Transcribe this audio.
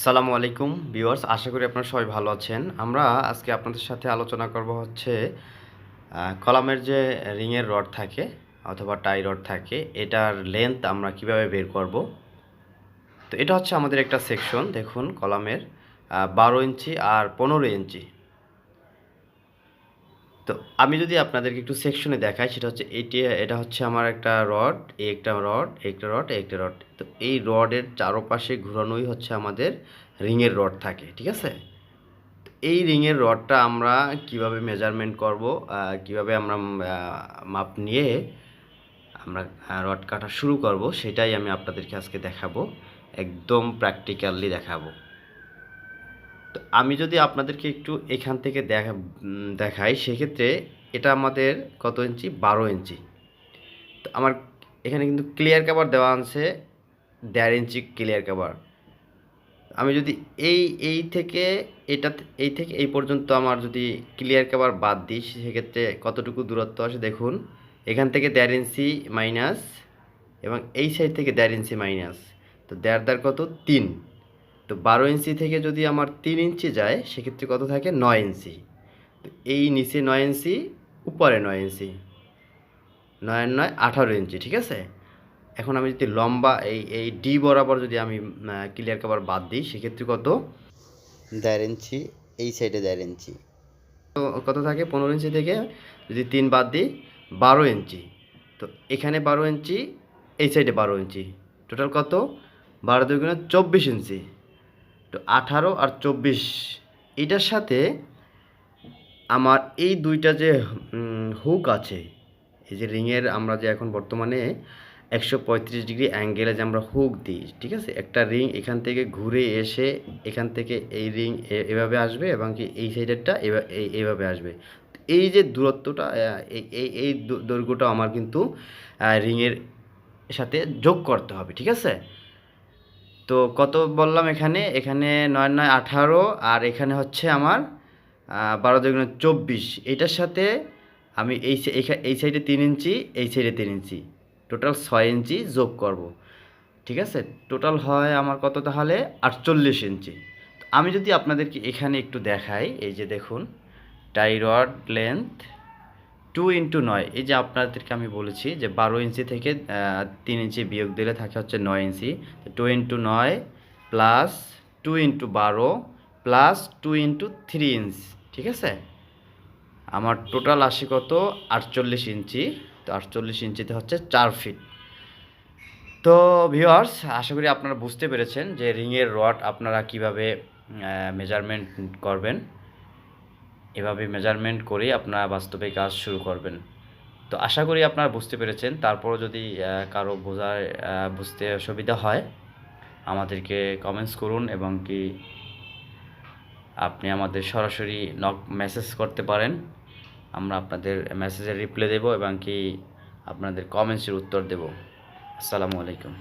আসসালামু আলাইকুম ভিউয়ার্স, আশা করি আপনারা সবাই ভালো আছেন। আমরা আজকে আপনাদের সাথে আলোচনা করব হচ্ছে কলামের যে রিংয়ের রড থাকে অথবা টাই রড থাকে, এটার লেন্থ আমরা কীভাবে বের করব? তো এটা হচ্ছে আমাদের একটা সেকশন দেখুন কলামের বারো ইঞ্চি আর পনেরো ইঞ্চি। তো আমি যদি আপনাদেরকে একটু সেকশনে দেখাই, সেটা হচ্ছে এটি, এটা হচ্ছে আমার একটা রড একটা রড একটা রড একটা রড তো এই রডের চারপাশে ঘুরানোই হচ্ছে আমাদের রিংয়ের রড থাকে, ঠিক আছে? এই রিংয়ের রডটা আমরা কীভাবে মেজারমেন্ট করব কীভাবে আমরা মাপ নিয়ে আমরা রড কাটা শুরু করব, সেটাই আমি আপনাদেরকে আজকে দেখাবো, একদম প্র্যাকটিক্যালি দেখাবো। তো আমি যদি আপনাদেরকে একটু এখান থেকে দেখা দেখাই, সেক্ষেত্রে এটা আমাদের কত ইঞ্চি? বারো ইঞ্চি। তো আমার এখানে কিন্তু ক্লিয়ার কাভার দেওয়া আছে, দেড় ইঞ্চি ক্লিয়ার কাভার আমি যদি এই এই থেকে এটা, এই থেকে এই পর্যন্ত আমার যদি ক্লিয়ার কাভার বাদ দিই, সেক্ষেত্রে কতটুকু দূরত্ব আসে দেখুন। এখান থেকে দেড় ইঞ্চি মাইনাস এবং এই সাইড থেকে দেড় ইঞ্চি মাইনাস তো দেড় দেড় কত? তিন। তো বারো ইঞ্চি থেকে যদি আমার তিন ইঞ্চি যায় সেক্ষেত্রে কত থাকে? নয় ইঞ্চি। তো এই নিচে নয় ইঞ্চি উপরে নয় ইঞ্চি। নয় নয় আঠারো ইঞ্চি ঠিক আছে? এখন আমি যদি লম্বা এই এই ডি বরাবর যদি আমি ক্লিয়ার কাভার বাদ দিই সেক্ষেত্রে কত? দেড় ইঞ্চি এই সাইডে দেড় ইঞ্চি। তো কত থাকে? পনেরো ইঞ্চি থেকে যদি তিন বাদ দিই বারো ইঞ্চি। তো এখানে বারো ইঞ্চি এই সাইডে বারো ইঞ্চি। টোটাল কত? বারো দুগুণে চব্বিশ ইঞ্চি। তো আঠারো আর চব্বিশ, এটার সাথে আমার এই দুইটা যে হুক আছে, এই যে রিংয়ের আমরা যে এখন বর্তমানে একশো পঁয়ত্রিশ ডিগ্রি অ্যাঙ্গেলে যে আমরা হুক দিই, ঠিক আছে? একটা রিং এখান থেকে ঘুরে এসে এখান থেকে এই রিং এভাবে আসবে এবং কি এই সাইডেরটা এভা- এই- এইভাবে আসবে। এই যে দূরত্বটা এই এই দৈর্ঘ্যটা আমার কিন্তু রিংয়ের সাথে যোগ করতে হবে, ঠিক আছে? তো কত বললাম এখানে? এখানে নয় নয় আঠারো আর এখানে হচ্ছে আমার বারো দুগুণ চব্বিশ। এটার সাথে আমি এই এই সাইডে তিন ইঞ্চি, এই সাইডে তিন ইঞ্চি। টোটাল ছয় ইঞ্চি যোগ করব। ঠিক আছে? টোটাল হয় আমার কত তাহলে? আটচল্লিশ ইঞ্চি। আমি যদি আপনাদেরকে এখানে একটু দেখাই, এই যে দেখুন টাইরড লেন্থ টু ইন্টু নয় এই যে আপনাদেরকে আমি বলেছি যে বারো ইঞ্চি থেকে তিন ইঞ্চি বিয়োগ দিলে থাকে হচ্ছে নয় ইঞ্চি। টু ইন্টু নয় প্লাস টু ইন্টু বারো plus two into three inch ঠিক আছে? আমার টোটাল আসে কত? আটচল্লিশ ইঞ্চি। তো আটচল্লিশ ইঞ্চিতে হচ্ছে চার ফিট তো ভিউয়ার্স আশা করি আপনারা বুঝতে পেরেছেন যে রিংয়ের রড আপনারা কীভাবে মেজারমেন্ট করবেন। এভাবে মেজারমেন্ট করেই আপনারা বাস্তবে কাজ শুরু করবেন। তো আশা করি আপনারা বুঝতে পেরেছেন। তারপরও যদি কারও বোঝার বুঝতে অসুবিধা হয়, আমাদেরকে কমেন্টস করুন এবং কি আপনি আমাদের সরাসরি নক মেসেজ করতে পারেন। আমরা আপনাদের মেসেজের রিপ্লাই দেব এবং কি আপনাদের কমেন্টসের উত্তর দেব। আসসালামু আলাইকুম।